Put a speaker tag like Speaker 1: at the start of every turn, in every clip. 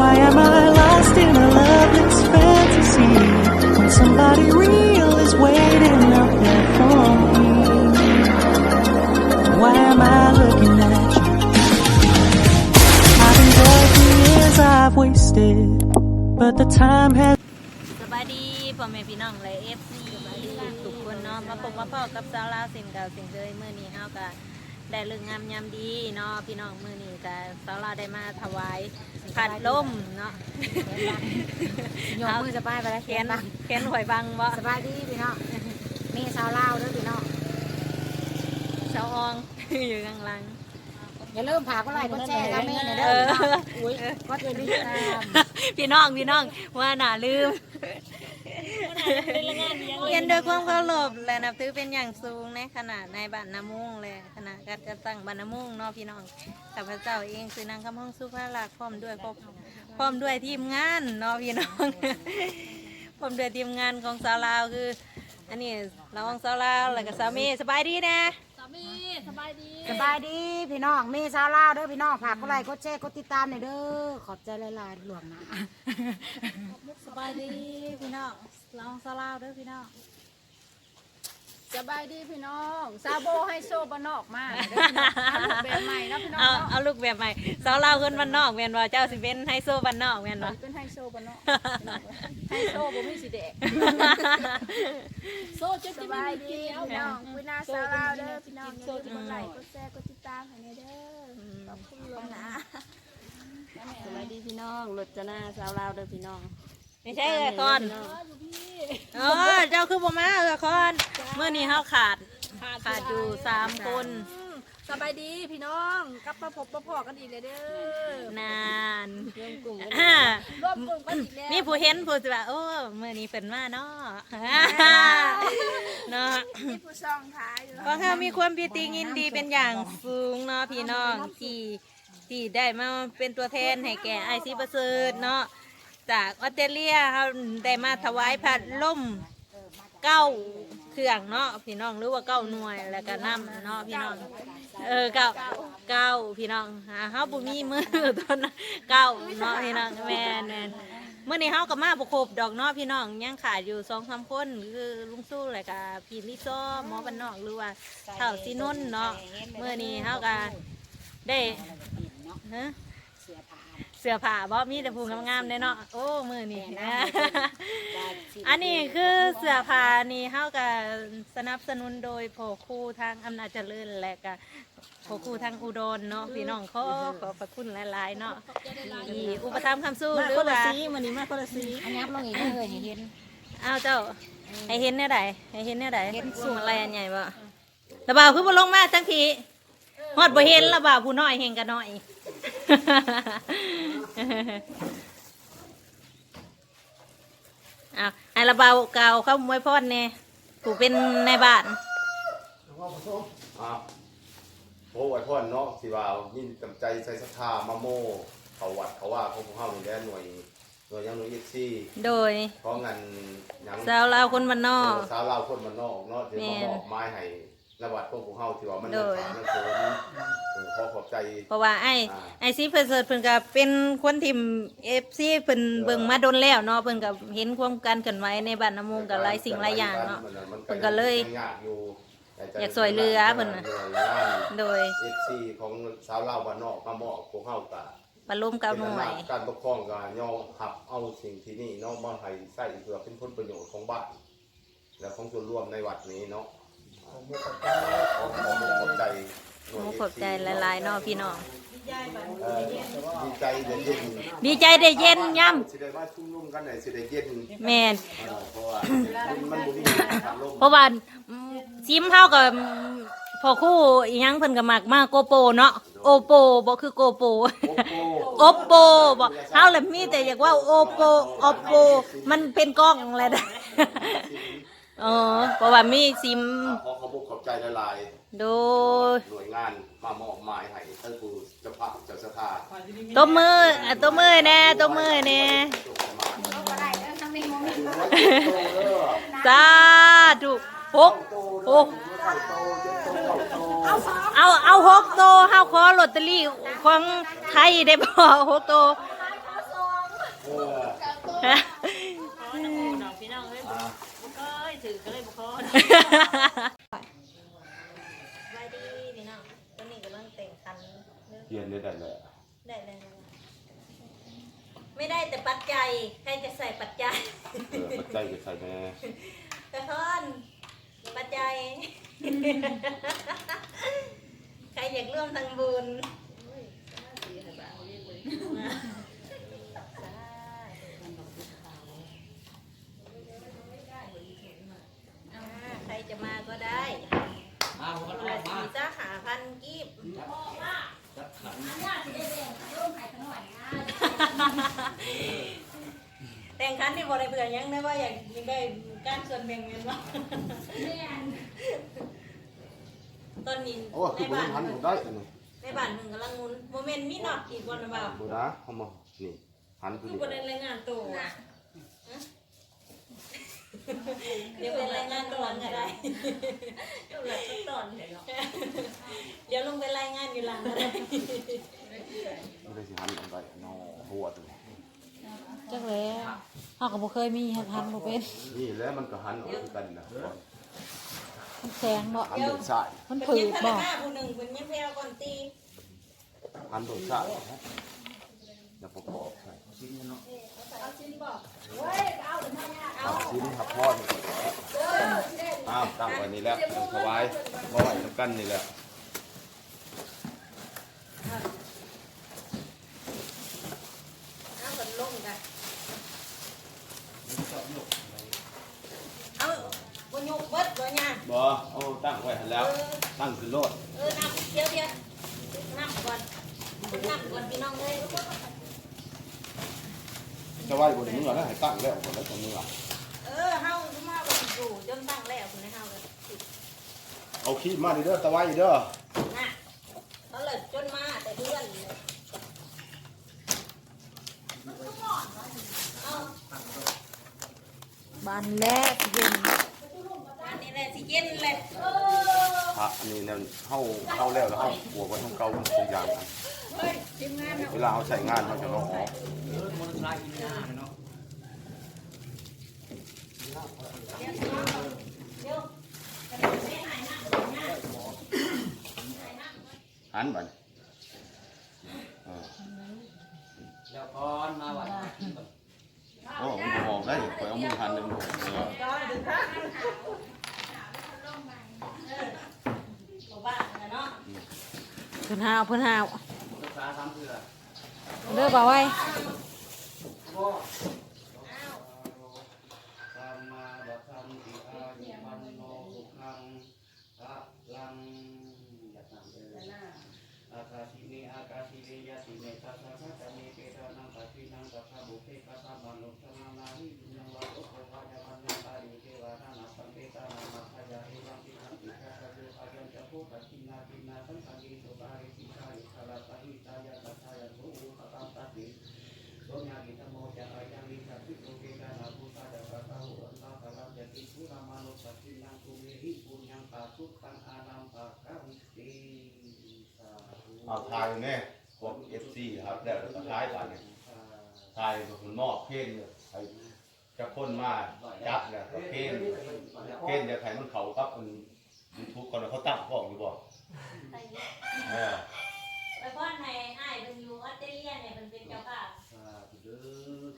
Speaker 1: Why am I lost in a loveless fantasy when somebody real is waiting out there for me? Why am I looking at you? I've enjoyed the years I've wasted, but the time has
Speaker 2: สบายดีพ่อแม่พี่น้องและเอฟซีทุกคนเนาะมาพบมาพ่อกับสาวลาวเสิ่งเก่าเสิ่งเดิมมื้อนี้เฮาก็ ได้เรื่องงามยามดีเนาะพี่น้องมื้อนี้ก็สาวลาวได้มาถวายผัดลมเนาะ
Speaker 3: ยกมือสบายไปแล้ว
Speaker 2: แข
Speaker 3: เขีย
Speaker 2: น
Speaker 3: นปะ
Speaker 2: แขนหวยบังบ่
Speaker 3: สบายดีพี่น้องมีสาวลาวด้วยพี่น้อง
Speaker 2: เสาอองอยู่ข้างหลัง
Speaker 3: อย่าลืมผากก็ไลค์ก็แชร์กันแม่หน่อย
Speaker 2: เอ
Speaker 3: เด้อ
Speaker 2: อ
Speaker 3: อุ้ยก็จะดีตาม
Speaker 2: พี่น้องพี่น้องว่าน่าลืมเรียนโดวยความเคารพและนับถือเป็นอย่างสูงในขณะในบ้านนามุ่งเลยขณะการจัดตั้งบ้านนามุ่งเนาะพี่น้องข้าพเจ้าเองคือนางคำห้องสุภาลักษณ์พร้อมด้วยครอบพร้อมด้วยทีมงานเนาะพี่น้องพร้อมด้วยทีมงานของสาวลาวคือ อันนี้เราของสาวลาวแล้วก็สามีสบายดีนะ
Speaker 3: สบายดีพี่น้องมีสาวลาวเด้อพี่น้องผากก็ไลค์ก็แชร์ก็ติดตามหน่อยเด้อขอบใจหลายๆหลวงนะ
Speaker 2: สบายดีพี่น้องเราของสาวลาวเด้อพี่น้อง
Speaker 4: สบายดีพี่น้องซาโบให้โซบานอกมาเด้อพี่น้องเอาลูกแบบใหม่นะพี่น้อง
Speaker 2: เอา
Speaker 4: เนาะ
Speaker 2: เอาลูกแบบใหม่สาวลาวคนบ้านนอกแม่นว่าเจ้าสิเป็นไฮโซบ้านนอกแม่นว่า
Speaker 4: เป็นไฮโซบานอกพี่น้องไฮโซบ่มีสีแดงโซจะ
Speaker 5: ส
Speaker 4: จะ
Speaker 5: บาย
Speaker 4: ไม่
Speaker 5: ดี
Speaker 4: เกี่ยว
Speaker 5: พี่น้องคุยนาสาวลาวเด้อพี่น้องอย่าลืมกดไลค์กดแชร์กดติดตามให้แน่เด้อขอบคุณหลวงนะ
Speaker 2: สวัสดีพี่น้องรจนาสาวลาวเด้อพี่น้อง ไม่ใช่เออคอนเออเจ้าคือบ่มาเออคอนเมื่อนี้เฮาขาดขาดอยู่สามคน
Speaker 4: สบายดีพี่น้องกลับมาพบมาพอกันอีกเลยเด้อนา
Speaker 2: นรวมกลุ่ม
Speaker 4: ร่วมกลุ่มกันอีกแล้ว
Speaker 2: มีผู้เห็นผู้สิว่าโอ้เมื่อนี้เพิ่นมาเนาะเนาะ
Speaker 5: มีผู้ช่องท้ายอยู่
Speaker 2: ก็ค่ะมีความพิตียินดีเป็นอย่างสูงเนาะพี่น้องที่ที่ได้มาเป็นตัวแทนให้แก่ไอซีประเสริฐเนาะ จากออสเตรเลียเขาได้มาถวายผัดล่มเก้าเครื่องเนาะพี่น้องหรือว่าเก้าหน่วยแล้วก็น้ำเนาะพี่น้องเออเก้าเก้าพี่น้องหาเขาบุมีมือตอนนั้นเก้าเนาะพี่น้องแม่นแม่นเมื่อนี้เขาก็มาประครบดอกเนาะพี่น้องยังขาดอยู่สองสามคนคือลุงสู้แล้วก็พี่ลิซโซหมอบันนอกหรือว่าเท่าซีนุ่นเนาะเมื่อนี้เขาก็ได้ฮะ
Speaker 3: เสียผา
Speaker 2: เสื้อผ้าบ่มีแต่ผู้งามๆเด้เนาะโอ้มือนี่นะ อันนี้คือเสื้อผ้านี่เขาก็สนับสนุนโดยพ่อครูทางอำนาจเจริญและก็พ่อครูทางอุดรเนาะพี่น้องขอขอบพระคุณหลายๆเนาะที่อุปถัมภ์คำสู้หรือว่า
Speaker 4: วันนี้มาคนละสี
Speaker 3: อันยับลงอีกเลยให้เห็น
Speaker 2: อ้าวเจ้าให้เห็นเนี่ยใดให้เห็นเนี่ยใดเห็นสูงอะไรอันใหญ่บ่ระบ่าวคือบ่ลงมาทั้งทีฮอดบ่เห็นระบ่าวผู้น้อยเห็นกันน้อย อ้าวไอ้ระบ่าวเก่าเข้ามวยพรเนี่ยผู้เป็นในบ้าน
Speaker 6: อะโอ้ยพ่อนเนาะสิว่ามีกำใจใส่ศรัทธามาโมเขาวัดเขาว่าเขาพวกเฮานี่แหละหน่วยหน่วยยังหน่วยเอฟซี
Speaker 2: โดย
Speaker 6: เพราะงั้นหยัง
Speaker 2: สาวลาวคนบ้านนอก
Speaker 6: สาวลาวคนมันนอกเนาะที่
Speaker 2: แม่
Speaker 6: มานมอบไม้ให้ ระวัดพวกพวกเฮาที่ว่ามัน
Speaker 2: โดย
Speaker 6: ผ่านมันโสมเออขอขอบใจ
Speaker 2: เพราะว่าไอ้
Speaker 6: อ่า
Speaker 2: ไอซีเพิ่นเสิร์ชเพิ่นก็เป็นคนที่เอฟซีเพิ่นเบิ่งมาโดนแล้วเนาะเพิ่นก็เห็นความการเคลื่อนไหวในบ้านน้ำมุงกับหลายสิ่งหลายอย่างเนาะ เพิ่นก็เลย
Speaker 6: งากอยู่แต่ใจ
Speaker 2: อยากช่วยเหลือเพิ่นน่ะ โดย
Speaker 6: เอฟซีของสาวลาวบ้านนอกมามอบพวกเฮากะ
Speaker 2: ปลาล้มเก้าหน่วย
Speaker 6: การปกครองการยอมหับเอาสิ่งที่นี่เนาะมาให้ใส่เพื่อเป็นผลประโยชน์ของบ้านและของส่วนรวมในวัดนี้เนาะขอขอบใจหน่วย
Speaker 2: โอ้ ขอบใจหลายๆเนาะพี่น้อง
Speaker 6: เอ่อดีใจเดี๋ยวเย็น
Speaker 2: ดีใจได้เย็นย่
Speaker 6: สิได้มาชุมนุมกันไหนสิได้เย็นำ
Speaker 2: แม่น
Speaker 6: เออเพราะว่ามันมันบ่มีทางลม
Speaker 2: เพราะว่าอืมซิมเฮากับพอคู่อีหยังเพิ่นก็มักมากโกโปเนาะโอโปบ่คือโกโป
Speaker 6: โอโป
Speaker 2: โอโปบ่เฮาเลยมีแต่อยากว่าโอโปโอโปมันเป็นกล้องอะไรได้อ๋อเพราะว่ามีซิม
Speaker 6: ขอขอบอกขอบใจหลาย
Speaker 2: โดย
Speaker 6: ๆหน่วยงานมามอบหมายให้ท่านผู้เจ้าภาพเจ้าสถาน
Speaker 2: ตัวมืออะตัวมือแน่ตัวมือแน่สาธุหกหกเอาเอาหกโตเฮาขอลอตเตอรี่ของไทยได้บ่หกโตฮะพี่น้องเอ้ยบ่เคยถือก็เลยบ่ขอสบายดีพี่น้องตอนนี้กำลังแต่งคัน
Speaker 6: เรียนได้ได้เลย
Speaker 2: ได้เลยไม่ได้แต่ปัจจัยใครจะใส่ปัจจัย
Speaker 6: เออปัจจัยจะใส่แม่
Speaker 2: กระท่อนปัจจัย ใครอยากร่วมทางบุญอ่าใครจะมาก็ได้คนละสี่จ้าหาพันกีบ แต่งคันที่บริเบื่อยังได้ว่าอยากยังได้การส่วน แบ่งเงินว่าตอนนี้
Speaker 6: โอ้คือ
Speaker 2: ใน
Speaker 6: บ่
Speaker 2: บ้าน
Speaker 6: ทันอยู่ได้อันนี้
Speaker 2: ในบ้านหนึ่งกำลังหมุนโมเมนต์มีหนอดอีกวันหรือเปล่า
Speaker 6: บ่นะเอามานี่หันตัว
Speaker 2: คือ
Speaker 6: นี้
Speaker 2: ประเด็นรายงานตัวอะเดี๋ยวเป็นรายงานตัวก็ได้เดี๋ยวลงไปรายงานอยู่หลังก็ได้
Speaker 6: ไม่ได้สิหันอันใดเนาะหัวตัวนี้
Speaker 3: จักแล้วเฮาก็บ่เคยมีหันบ่เป็น
Speaker 6: นี่แหล้วมันก็หันออกคือกันนะ
Speaker 3: มันแสงบ่
Speaker 6: หันเบิ่งซ้าย
Speaker 3: มัน
Speaker 2: เป็น
Speaker 3: ผื
Speaker 2: ยัง
Speaker 3: ด
Speaker 2: พ
Speaker 3: บ่
Speaker 2: นักงานผู้หนึ่งเป็นยังแพลวก่อนตี
Speaker 6: หันเบิ่งซ้ายอย่าประกอบใส่
Speaker 2: เอา
Speaker 6: ชิ้นหับพอดอ้าวตั้งไว้นี่แหล้วถวายบ่ไหวนํกันนี่แหละ
Speaker 2: เอาคนลงกันเอาบนยกเบิดบ่เนี่ย
Speaker 6: บ่เอาตั้งไว้หั่นแล้ว ตั้งขึ้นโลด
Speaker 2: เออนับเดี๋ยวเดี๋ยวนับก่อนนับก่อนพี่น้องเลย
Speaker 6: จะไหว้บ่ได้มือแล้วให้ตั้งแล้วบ่ได้ตรงมือ
Speaker 2: เออเฮามาบ่อยู่จนตั้งแล้วคุณให้เฮาเลย
Speaker 6: เอาขี้มาดิเด้อตะไว้เด้อ
Speaker 2: น่ะเขาเลยจนมาแต่เพื่อนเลยเอา
Speaker 3: บานแรกเย็น
Speaker 2: อันนี้แหละสิเย็นเลย
Speaker 6: พระอันนี้เนี่ยเฮาเฮาแล้วแล้วเฮาบวกไว้ทั้งเก่าทั้งทุกอย่างกันเวลาเฮาใช้งานมันจะเอาออก
Speaker 2: เดี๋ยว
Speaker 6: หันบัดเออ
Speaker 7: แล้ว ก่อนมาวัด
Speaker 6: โอ้มันบ่ออกได้คอยเอามือพันหนึ่งเออ
Speaker 2: บ่บ้นนะเพิ่
Speaker 3: นหาวเพิ่นหาว
Speaker 7: ศึกษาสามเถื่อ
Speaker 3: เด้อบ่าวไว้
Speaker 7: มมาบัพพันติอายุมันโนสุขังพระลังยัตนังเออากาศิเนอากาศิเนยติเมตัสสะภะคะเนเปตานังปัจจินังปัพพะบุเพกัสสะมนุสนานาหินังวะโตโภวะยะมันยังตาริเทวานานาสัมเปตานามัคคยาเอวังติทังอิทัสสะโยอายัญจะโพกัจินาตินาสังฆานิสุปาริสิกาลิคาลาปะหิตายะตัสสะยะโสอุปตัมตัสสิ โสญากิธโมจะอายังลิสัพพิโตเกกานาภูตาดาปะตาหุอันตาภลังจะติภูรามานุปัสสินังคุเมหิปุญญังปาสุขังอานัมปะกังติสาธุ
Speaker 6: เอา ทายแน่พวก FC ครับแล้วก็ทายบัดนี้ทายก็คือมอบเพลงเนี่ยให้จะคนมาจับเนี่ยก็เพลงเพลงจะให้มันเข้ากับมัน YouTube ก่อนว่าเขาตั้งพ้องอยู่บ่เออ
Speaker 2: ไปพ่อนให้อ้ายเป็นอยู่ออสเตรเลียเนี่ยเป็นเป็นเจ้าภาพ
Speaker 7: สาธุเด้อ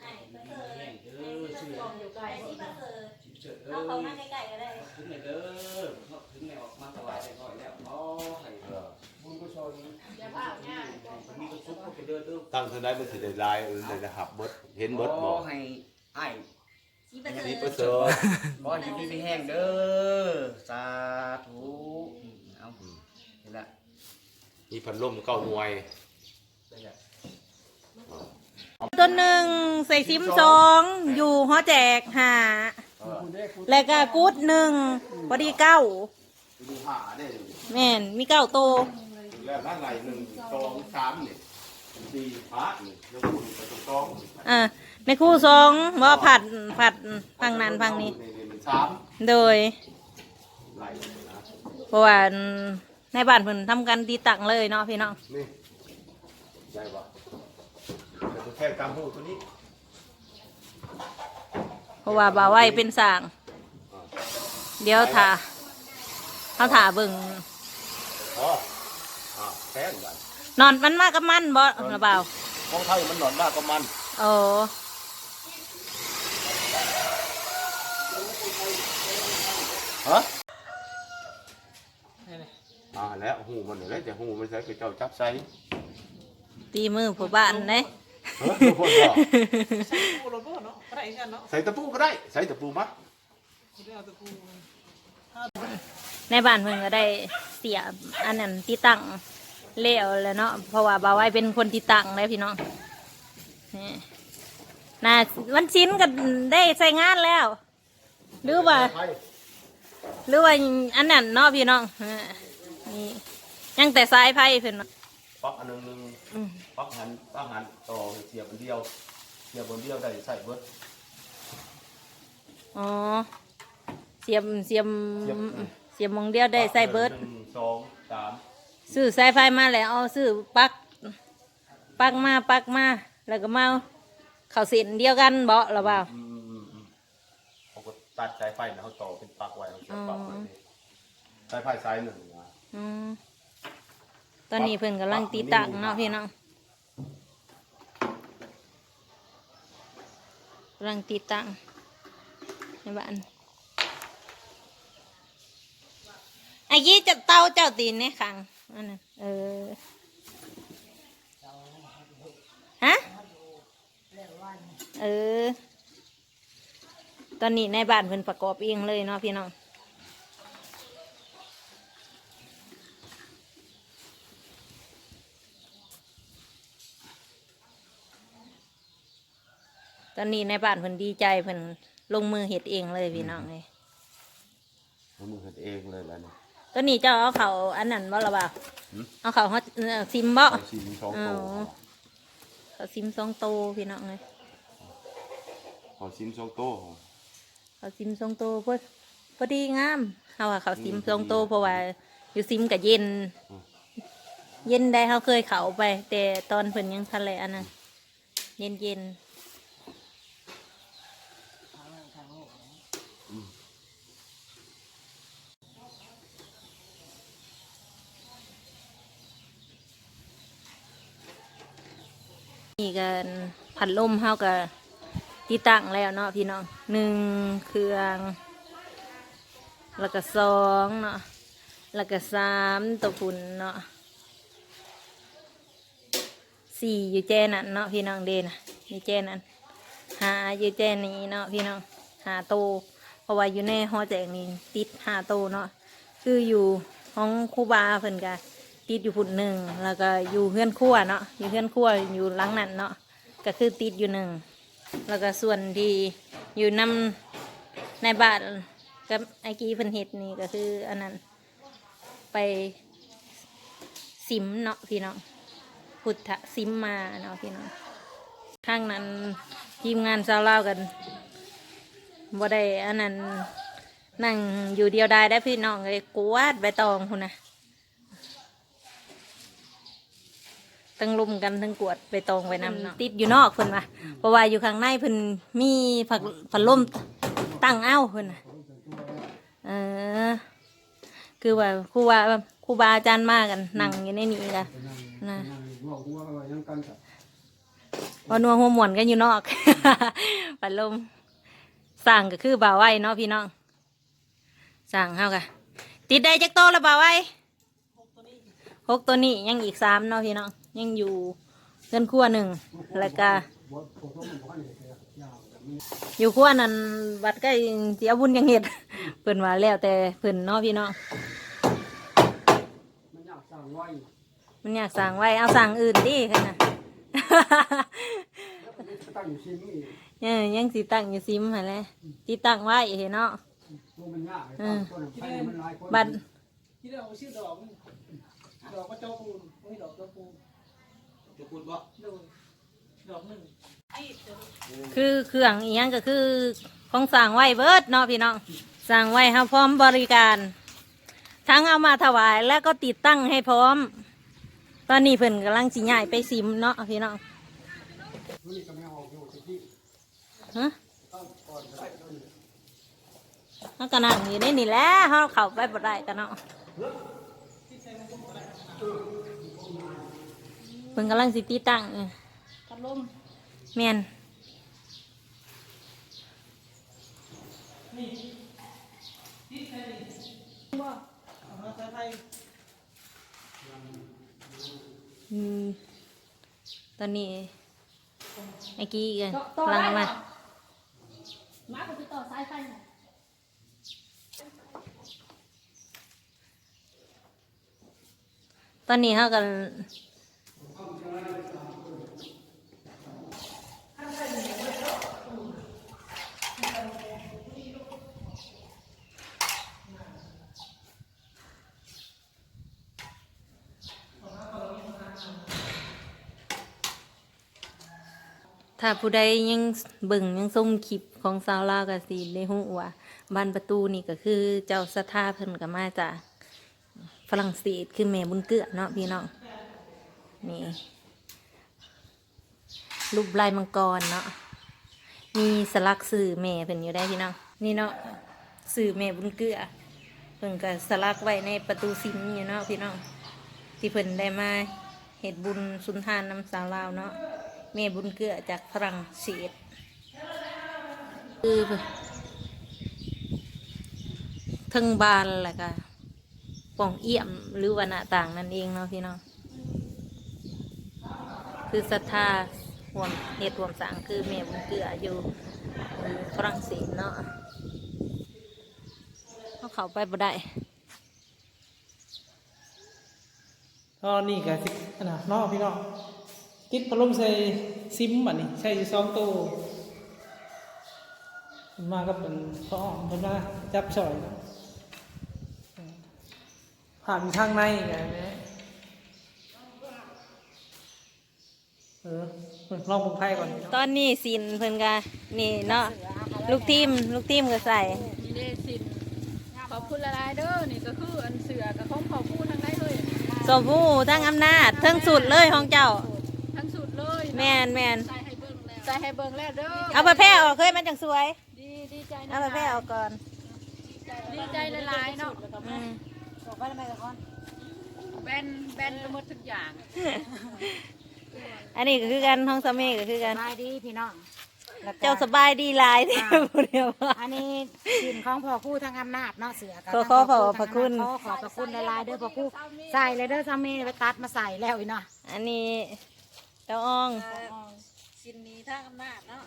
Speaker 2: อ้ายประเสริฐ
Speaker 7: แห่
Speaker 2: อ้าย
Speaker 7: งเด้
Speaker 2: ที่
Speaker 7: อ
Speaker 2: ประ
Speaker 7: ชื่อ
Speaker 2: เสริฐอ้ายที่ประเสริฐ
Speaker 7: ชิบเฉิดเด้
Speaker 2: เอา
Speaker 7: อ
Speaker 2: เขามาใกล้ๆก็ได้
Speaker 7: ถึงไหนเด้อถึงไหนออกมาถวายได้ก่อนแล้วอ๋อให้
Speaker 6: เออ
Speaker 7: บุญกุศลอย่าพลาดง่ายมีกุศลก็ไปเด้อเด้อ
Speaker 6: ตั้งเท่าใดมันสิได้ลายเออได้หับเบิดเห็นเบิดบ่
Speaker 7: ขอให้อ้าย
Speaker 2: ที่ประเสริ
Speaker 6: นี่
Speaker 2: ฐ
Speaker 6: ประเสริฐ
Speaker 7: ขอให้ดีมีแห้งเด้อสาธุอืมเอา
Speaker 6: อืม
Speaker 7: นี่แหละ
Speaker 6: มีพัดลมเก้าหน่วย
Speaker 2: ตัวหนึ่งใส่ซิมสองอยู่หอแจกหาแล้วก็กูดหนึ่งพอดีเก้า
Speaker 6: ดูหาได้
Speaker 2: แม่นมีเก้าโตว
Speaker 6: แล้วนั่นไหนหนึ่งสองสามนี่สี่พาร์ทนี่แล้วพูดไปตรงสอง
Speaker 2: อ่าในคู่สองว่าผัดผัดพังนั้นพังนี้
Speaker 6: มันสาม
Speaker 2: โดย
Speaker 6: ไหลนะ
Speaker 2: เพราะว่าในบ้านเพิ่นทำกันตีตังเลยเนาะพี่น้อง
Speaker 6: นี่ใหญ่ปะแต่ตัวแค่กำหูตัวนี้
Speaker 2: เพราะว่าบ่าวไว้เป็นสร้าง เดี๋ยวถ่าเขาถ่าเบิ่ง
Speaker 6: อ๋อ อ่าแค่กัน
Speaker 2: นอนมันมากกับมันบ่ระเบาว
Speaker 6: ของไทยมันหนอนได้ก็มัน
Speaker 2: โอ้
Speaker 6: ฮะอ่าแล้วหูมันเดี๋ยวแล้วจะหูมันใส่คือเจ้าจับใส่
Speaker 2: ตีมือผู้บ้านเด้
Speaker 6: เฮ้ยทุกคนก็ใส่ตะปูก็ได้ใส่ตะปูมั้
Speaker 2: ในบ้านเพิ่นก็ได้เสียอันนั้นที่ตั้ง เลี้ยวแล้วเนาะเพราะว่าบ่าวไว้เป็นคนที่ตั้งเลยพี่น้องนี่น่าวันชิ้นก็ได้ใส่งานแล้วหรือว่าหรือว่าอันนั้นเนาะพี่น้องอ่านี่ยังแต่สายไพ่เพิ่นเนาะ
Speaker 6: ปักอันหนึงหนึง
Speaker 2: อืม
Speaker 6: ปักหันปักหันต่อเสียบอันเดียวเสียบอันเดียวได้ใส่เบิด
Speaker 2: อ๋อเสียมเสียม
Speaker 6: เสียบ
Speaker 2: เสียมมองเดียวได้ใส่เบิร์ด
Speaker 6: หนึ่งสองสาม
Speaker 2: ซื้อสายไฟมาแล้วเอาซื้อปลักปลักมาปลักมาแล้วก็มาเข้าเส้นเดียวกันเบาะหรือเปล่า
Speaker 6: อืมอืมอืมเขาก็ตัดสายไฟนะเขาต่อเป็นปลักไว้เขาเสียบปลักไว้นี่สายไฟสายหนึ่งนะ
Speaker 2: อืมตอนนี้เพิ่นกำลังตีตังเนาะพี่น้องกำลังตีตังในบ้านไอ้ยี่จะเต้าเจ้าตีนเนี่ยขัง อันนั้นเออฮะเออ ตอนนี้ในบ้านเพิ่นประกอบเองเลยเนาะพี่น้องตอนนี้ในบ้านเพิ่นดีใจเพิ่นลงมือเฮ็ดเองเลยพี่น้องเลย
Speaker 6: ผมมือเฮ็ดเองเลยแล้วนี่
Speaker 2: ตอนนี้เจ้าเอาเขาอันนั้นบ่ละบ่าว
Speaker 6: หืม
Speaker 2: เอาเขาฮอตเอ่อซิมบ่
Speaker 6: ใส่ชิ้นสองโต
Speaker 2: อ๋อเขาซิมสองโตพี่น้องเลย
Speaker 6: ขอชิ้นสองโต
Speaker 2: เขาซิมสองโตพอพอดีงามเขาว่าเขาซิมสองโตเพราะว่าอยู่ซิมกับเย็นเย็นได้เขาเคยเขาไป แต่ตอนเพิ่นยังทะเลอันนั้นเย็นเย็น นี่กันพัดลมเฮากับที่ตั้งแล้วเนาะพี่น้องหนึ่งเครื่อง แล้วก็สองเนาะแล้วก็สามตัวพุ่นเนาะสี่อยู่แจนั่นเนาะพี่น้องเดนอยู่แจนั่นหาอยู่แจนี้เนาะพี่น้องหาโตเพราะว่าอยู่ในหอแจกนี่ติดหาโตเนาะคืออยู่ห้องคูบาเพิ่นกะ ติดอยู่พุ่นหนึ่งแล้วก็อยู่เพื่อนครัวเนาะอยู่เพื่อนครัวอยู่หลังนั่นเนาะก็คือติดอยู่หนึ่งแล้วก็ส่วนที่อยู่นำในบ้านกับไอ้กี้เพิ่นเฮ็ดนี่ก็คืออันนั้นไปสิมเนาะพี่น้องพุทธซิมมาเนาะพี่น้องข้างนั้นทีมงานชาวลาวกันบ่ได้อันนั้นนั่งอยู่เดียวได้ได้พี่น้องเลยกวาดใบตองคุณนะ ตั้งลุมกันทั้งกวดใบตองไปนำเนาะติดอยู่นอกเพิ่นว่าเพราะว่าอยู่ข้างในเพิ่นมีผักผัดลมตั้งเอ้าเพิ่นน่ะเออคือว่าครูว่าครูบาอาจารย์มากันนั่งอยู่ในนี้กันนะพอนัวหัวหมวนกันอยู่นอกปัดลมสั่งก็คือบ่าวไว้เนาะพี่น้องสั่งเฮากะติดได้จักโตแล้วบ่าวไว้หกตัวนี้ยังอีกสามเนาะพี่น้อง ยังอยู่เงินครัวหนึ่งแล้วก็อยู่ครัวนั้นบัดใกล้เสียบุญยังเห็ดเพิ่นว่าแล้วแต่เพิ่นเนาะพี่น้อง
Speaker 8: สั่งไว้
Speaker 2: มันอยากสั่งไว้เอาสั่งอื่นดิค่ะนะ
Speaker 8: ตั้งอยู่ที่นี่
Speaker 2: เออยังสิตั้งอยู่ซิมหั่นแหละที่ตั้งไว้เห็นเนาะ
Speaker 8: ตัตั้งคนไฟมันหลายคน
Speaker 2: บัด
Speaker 9: ที่เราชื่อดอกดอกก็เจ้าปูไม่ดอกเจ้าปู
Speaker 7: จะพูดว่า
Speaker 9: โดยดอกหนึ่ง
Speaker 2: คือเครื่องอีหยังก็คือของสั่งไว้เบิดเนาะพี่น้องสั่งไว้ให้พร้อมบริการ ทั้งเอามาถวายแล้วก็ติดตั้งให้พร้อม ตอนนี้เพิ่นกำลังสิย้ายไปซิมเนาะพี่น้อง
Speaker 8: นี่ก็ไม่ออกอยู่ที่
Speaker 2: ฮะเขาก็นั่งอยู่ในนี่แหละเขาเข้าไปบ่ได้กันเนาะ เพิ่นกำลังสิติดตั้งเออ
Speaker 4: พัดลม
Speaker 2: แม่น
Speaker 9: มาไทยไทย
Speaker 2: อืมตอนนี้ไอ้กี้กัน
Speaker 4: ต่อกำ
Speaker 2: ลัง
Speaker 4: ได้
Speaker 2: มา
Speaker 4: มาก็ติดต่อสายไฟหน่อย
Speaker 2: ตอนนี้เขากัน ถ้าผู้ใดยังเบิ่งยังส่งคลิปของสาวลาวกับสีในหูว่าบ้านประตูนี่ก็คือเจ้าสถาเพิ่นก็มาจากฝรั่งเศสคือแม่บุญเกือเนาะพี่น้องนี่รูปลายมังกรเนาะมีสลักสื่อแม่เพิ่นอยู่ได้พี่น้องนี่เนาะสื่อแม่บุญเกือเพิ่นก็สลักไว้ในประตูซิมอยู่เนาะพี่น้องที่เพิ่นได้มาเฮ็ดบุญสุนทานน้ำสาวลาวเนาะ แม่บุญเกือจากฝรั่งเศสคือเทั้งบานแหละก็ป่องเอี่ยมหรือว่าหน้าต่างนั่นเองเนาะพี่น้องคือศรัทธาห่วมเหตุห่วมสร้างคือแม่บุญเกลืออยู่ฝรั่งเศสเนาะเขาเข้าไปบ่ได้
Speaker 9: ตอนนี้ก็สิขนาดนอกพี่น้อง ติดพัดลมใส่ซิมบัดนี้ใช้อยู่สองตัวเพิ่นมาก็เป็นพ่ออ้อมเพิ่นมาจับช่อยเนาะผ่านทางในกันนะเออลองปรุงไทยก่อนพี่น้อง
Speaker 2: ตอนนี้สินเพิ่นกะนี่เนาะลูกทีมลูกทีมก็ใส่
Speaker 4: นี่เด้สินขอบคุณละลายๆเด้อนี่ก็คืออันเสือกับของขอบคุณทั้งได้เลย
Speaker 2: สมผู้ทั้งอำนาจทั้งสุดเลยของเจ้า
Speaker 4: ทั้งสุดเลย
Speaker 2: แมนแมน
Speaker 4: ใส่ให้เบิ่งแล้วใส่ให้เบิ่งแล้วเด้อ
Speaker 2: เอาไปแพร่ออกเคยมันจังสวย
Speaker 4: ดีดีใจนะ
Speaker 2: เอาไปแพร่ออกก่อน
Speaker 4: ดีใจหลายๆเนาะ
Speaker 2: อืม
Speaker 3: บอกไปทำไมกับคน
Speaker 4: แบนแบนไปหมดทุกอย่าง
Speaker 2: อันนี้ก็คือกันห้องสามีก็คือ
Speaker 3: ส
Speaker 2: กัน
Speaker 3: บายดีพี่น้องแล้วก็
Speaker 2: เจ้าสบายดีหลายที่พูดเดียวว่า
Speaker 3: อันนี้สินของพ่อคู่ทางอำนาจเนาะเสือกับ
Speaker 2: ขอขอขอบพระคุณ
Speaker 3: ขอขอบพระคุณหลายๆเด้อพ่อคู่ใส่เลยเด้อซามีไปตัดมาใส่แล้วอีกเนาะ
Speaker 2: อันนี้ เจ้าออง
Speaker 4: สินนี้ท่างอำนาจเนาะ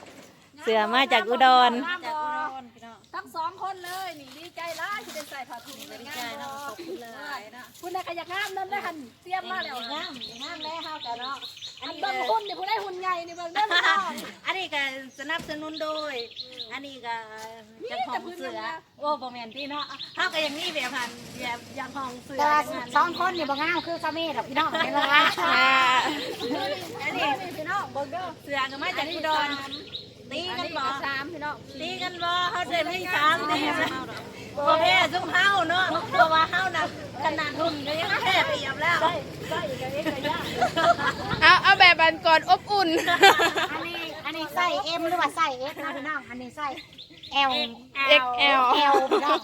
Speaker 2: เสือมาจากอุดร
Speaker 4: จากอุดรพี่น้องทั้งสองคนเลยนี่ดีใจร้ายที่ได้ใส่ผ้าถุงดีใจเนาะขอบคุณเลยนะคุณได้ขยักงามนั่นได้หันเตรียมมาแล้วงามงามแล้วเฮากันเนาะอันเบิ่งหุ่นนี่ผู้ได้หุ่นใหญ่นี่เบิ่งเด้อพี่น้อง
Speaker 2: อันนี้ก็สนับสนุนโดย อันนี้ก็จากห้องเสือโอ้บ่แม่นพี่เนาะเฮาก็อย่างนี้แบบหันแบบอย่างห้องเสือ
Speaker 3: แต่ว่าสองคนนี่บ่งามคือซามีดอกพี่น้องเห็นไหมล่ะ
Speaker 2: อ่า
Speaker 4: อันนี้พี่น้องเบิ่งเด้อ
Speaker 2: เสือก็มาจากอุดร ตี
Speaker 4: อัน
Speaker 2: กัน
Speaker 4: นี้
Speaker 2: บ่
Speaker 4: ก็สามพี่น้อง
Speaker 2: ตีกันบ่เฮาเดินให้สามตีนะบ่แพ้ซุ่มเฮาเนาะเพราะว่าเฮาน่ะขนาดหุ่นก็ยังแพ้เปรียบแล้ว
Speaker 5: เอาเอาแบบบันก่อนอบอุ่น
Speaker 3: อันนี้อันนี้ใส่เอ็มหรือว่าใส่เอสนะพี่น้อง อันนี้ใส่เอล
Speaker 5: XL
Speaker 3: เอลพี่น้อง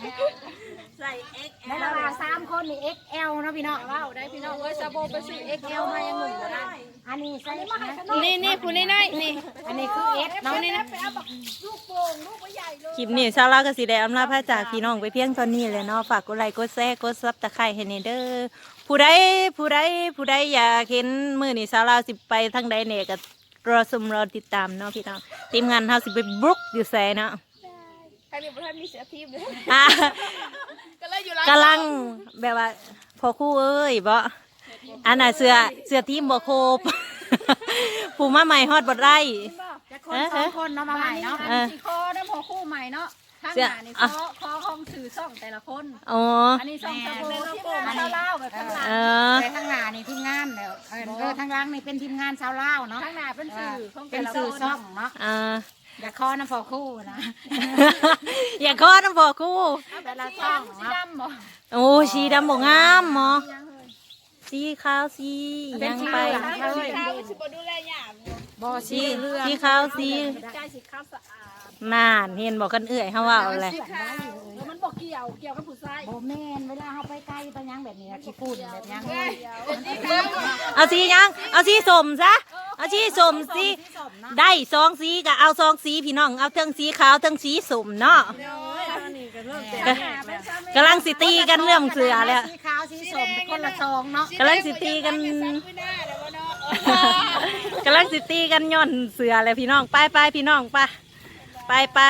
Speaker 2: ใส่ X
Speaker 3: ในระหว่างสามคนนี่ XL นะพี่น้อง
Speaker 4: ว้าวได้พี่น้องเอ้ยซาโบไปซื้อ XL มายังหนุ่มบ่ได้
Speaker 3: อันนี้ใส่
Speaker 5: นี่นี่ผู้น้อยๆนี่
Speaker 3: อันนี้คือ S เนาะ
Speaker 5: นี่นะ
Speaker 4: ลูกโป่งลูกใหญ่เลย
Speaker 2: คลิปนี้ชาวลาวก็สิได้อำลาพระจากพี่น้องไปเพียงตอนนี้เลยเนาะฝากกดไลค์กดแชร์กดซับตะไคร้ให้ในเด้อผู้ใดผู้ใดผู้ใดอยากเห็นมื้อนี้ชาวลาวสิไปทางใดเนี่ยก็รอชมรอติดตามเนาะพี่น้องทีมงานเฮาสิไปบุกอยู่แซเนาะ
Speaker 5: ใครมีประธานมีเสียทีมเลย
Speaker 2: อะ
Speaker 5: ก็เลยอยู่ร้าน
Speaker 2: กำลังแบบว่าพอครู่เอ้ยบ่อันน่ะเสื้อเสื้อทีมบ่โครบผู้มาใหม่ฮอดบ่ได้
Speaker 3: จะคนสองคนเนาะมาใหม่เนาะ
Speaker 2: เออ
Speaker 4: สีคอน้ำพอคู่ใหม่เนาะข้าง
Speaker 2: เสื้
Speaker 4: ห
Speaker 2: อ
Speaker 4: น้านี่
Speaker 2: อะ
Speaker 4: คอคอของถือซ่องแต่ละคน
Speaker 2: อ๋อ
Speaker 4: อันนี้ซ่องตะโบที่งานเล่าๆแบบข้างหลัง
Speaker 2: เออ
Speaker 3: แต่ทางหน้านี่ทีมงานแล้วเออเออทางหล่างนี่เป็นทีมงานชาวลาวเนาะ
Speaker 4: ข้างหน้าเป็นสื่อของ
Speaker 3: เป็
Speaker 4: แต่
Speaker 3: น
Speaker 4: ละค
Speaker 3: สื่อนซ่องเนาะ
Speaker 2: อ่า
Speaker 3: อย่าคอน้ำพอคู่นะ
Speaker 2: อย่าคอน้ำบ่คู่
Speaker 3: แต่ละซ่อง
Speaker 4: สี
Speaker 3: เนาะ
Speaker 4: ดำบ่
Speaker 2: โอ้สีดำบ่งามหมอสีขาวสีหยังไป
Speaker 3: บ่
Speaker 2: สี
Speaker 3: สีเหลือง
Speaker 2: สีขาวสี
Speaker 4: ใจสีขาวสะอาด
Speaker 2: นานเห็นบอกกันเอื่อยเฮาว่าเอาอะไร
Speaker 4: แล้วมันบอกเกี่ยว เกี่ยวกับผู้ชาย
Speaker 3: บ่แม่นเวลาเฮาไปไกลไปหยังแบบนี้นะขี้ฝุ่นแบบหยัง
Speaker 2: เอาสีหยัง เอาสีสมซะ เอาสีสมสีได้สองสีก็เอาสองสีพี่น้อง เอาเทั้งสีขาวเทั้งสีสมเนาะก็กำลังสิตีกันเรื่องเสือแล้ว
Speaker 3: สีขาวสีส้มเป็นคนละซองเนาะ
Speaker 2: กำลังสิตีกันกำลังสิตีกันย่อนเสือเลยพี่น้อง ไปไปพี่น้องไป ไปไป